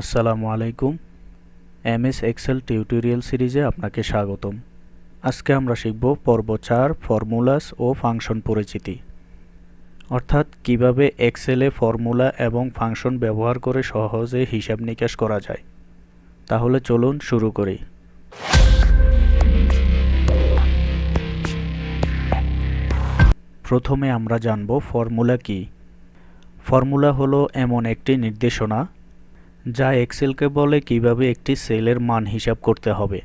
আসসালামু আলাইকুম। M S Excel tutorial সিরিজে আপনাকে স্বাগতম। আজকে আমরা শিখব পর্ব চার, ফর্মুলাস ও ফাংশন পরিচিতি। অর্থাৎ কীভাবে এক্সেলে ফর্মুলা এবং ফাংশন ব্যবহার করে সহজে হিসাব নিকাশ করা যায়। তাহলে চলুন শুরু করি। প্রথমে আমরা জানব ফর্মুলা কি। ফর্মুলা হলো এমন একটি নির্দেশনা যা এক্সেলকে বলে কীভাবে একটি সেলের মান হিসাব করতে হবে।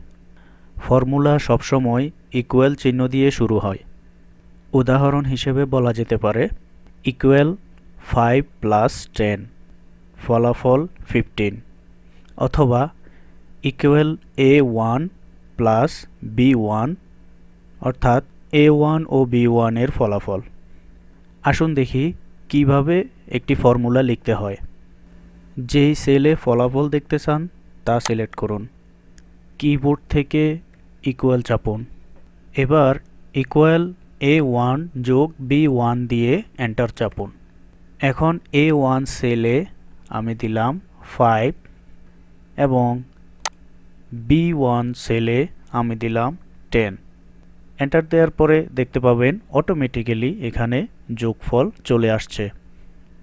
ফর্মুলা সবসময় ইকুয়াল চিহ্ন দিয়ে শুরু হয়। উদাহরণ হিসেবে বলা যেতে পারে ইকুয়াল ফাইভ প্লাস টেন ফলাফল ফিফটিন অথবা equal A one plus B one অর্থাৎ এ ওয়ান ও বি ওয়ানের ফলাফল। আসুন দেখি কীভাবে একটি ফর্মুলা লিখতে হয়। যেই সেলে ফলাফল দেখতে চান, তা সিলেক্ট করুন। কিবোর্ড থেকে ইকুয়াল চাপুন। এবার ইকুয়াল এ ওয়ান যোগ বি ওয়ান দিয়ে এন্টার চাপুন। এখন এ ওয়ান সেলে আমি দিলাম ফাইভ এবং বি ওয়ান সেলে আমি দিলাম টেন এন্টার দেওয়ার পরে দেখতে পাবেন অটোমেটিক্যালি এখানে যোগফল চলে আসছে।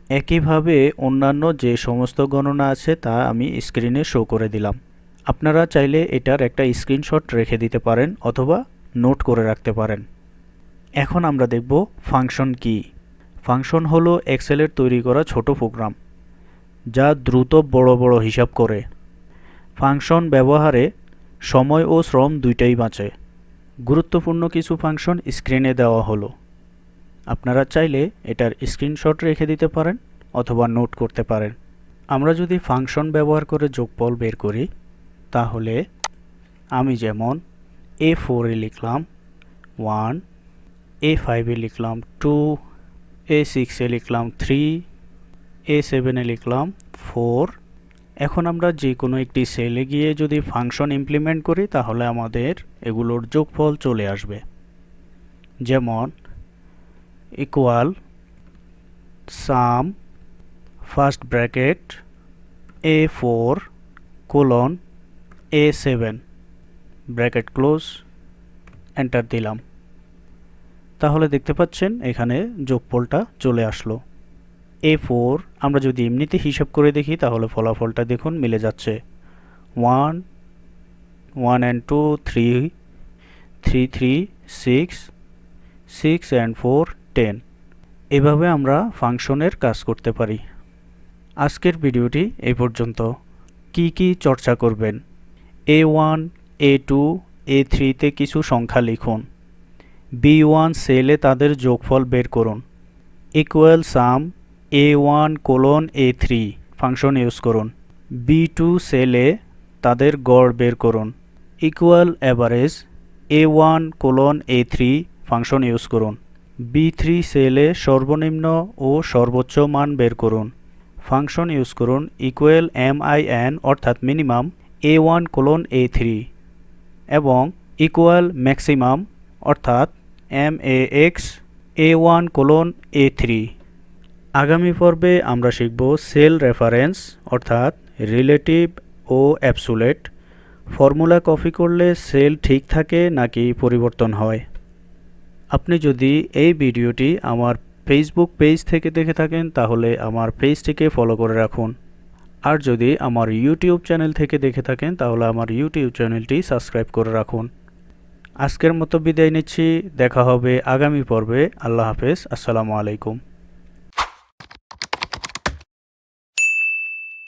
একইভাবে অন্যান্য যে সমস্ত গণনা আছে তা আমি স্ক্রিনে শো করে দিলাম। আপনারা চাইলে এটার একটা স্ক্রিনশট রেখে দিতে পারেন অথবা নোট করে রাখতে পারেন। এখন আমরা দেখব ফাংশন কি। ফাংশন হলো এক্সেলের তৈরি করা ছোট প্রোগ্রাম যা দ্রুত বড় বড় হিসাব করে। ফাংশন ব্যবহারে সময় ও শ্রম দুইটাই বাঁচে। গুরুত্বপূর্ণ কিছু ফাংশন স্ক্রিনে দেওয়া হলো। আপনারা চাইলে এটার স্ক্রিনশট রেখে দিতে পারেন অথবা নোট করতে পারেন। আমরা যদি ফাংশন ব্যবহার করে যোগফল বের করি, তাহলে আমি যেমন এ ফোরে লিখলাম ওয়ান এ ফাইভে লিখলাম টু এ সিক্সে লিখলাম থ্রি এ সেভেনে লিখলাম ফোর এখন আমরা যে কোনো একটি সেলে গিয়ে যদি ফাংশন ইমপ্লিমেন্ট করি, তাহলে আমাদের এগুলোর যোগফল চলে আসবে। যেমন equal sum first bracket a4 colon a7 bracket close enter দিলাম। তাহলে দেখতে পাচ্ছেন এখানে যোগফলটা চলে আসলো। এ ফোর আমরা যদি এমনিতে হিসাব করে দেখি তাহলে ফলাফলটা দেখুন মিলে যাচ্ছে। One one and two three three three six six and four ten. এভাবে আমরা ফাংশনের কাজ করতে পারি। আজকের ভিডিওটি এই পর্যন্ত। কি কি চর্চা করবেন? এ ওয়ান, এ টু, এ থ্রিতে কিছু সংখ্যা লিখুন। বি ওয়ান সেলে তাদের যোগফল বের করুন। Equal sum, A one colon A three function use করুন। বি টু সেলে তাদের গড় বের করুন। Equal average A one colon A three function use করুন। বি থ্রি সেলে সর্বনিম্ন ও সর্বোচ্চ মান বের করুন। ফাংশন ইউজ করুন ইকুয়াল এম আই এন অর্থাৎ minimum A one colon A three এবং ইকুয়াল ম্যাক্সিমাম অর্থাৎ M A X A one colon A three আগামী পর্বে আমরা শিখব সেল রেফারেন্স অর্থাৎ রিলেটিভ ও অ্যাবসুলেট ফর্মুলা কপি করলে সেল ঠিক থাকে নাকি পরিবর্তন হয়? আপনি যদি এই ভিডিওটি আমার ফেসবুক পেজ থেকে দেখে থাকেন, তাহলে আমার পেজটিকে ফলো করে রাখুন। আর যদি আমার ইউটিউব চ্যানেল থেকে দেখে থাকেন, তাহলে আমার ইউটিউব চ্যানেলটি সাবস্ক্রাইব করে রাখুন। আজকের মতো বিদায় নিচ্ছি। দেখা হবে আগামী পর্বে। আল্লাহ হাফেজ। আসসালামু আলাইকুম।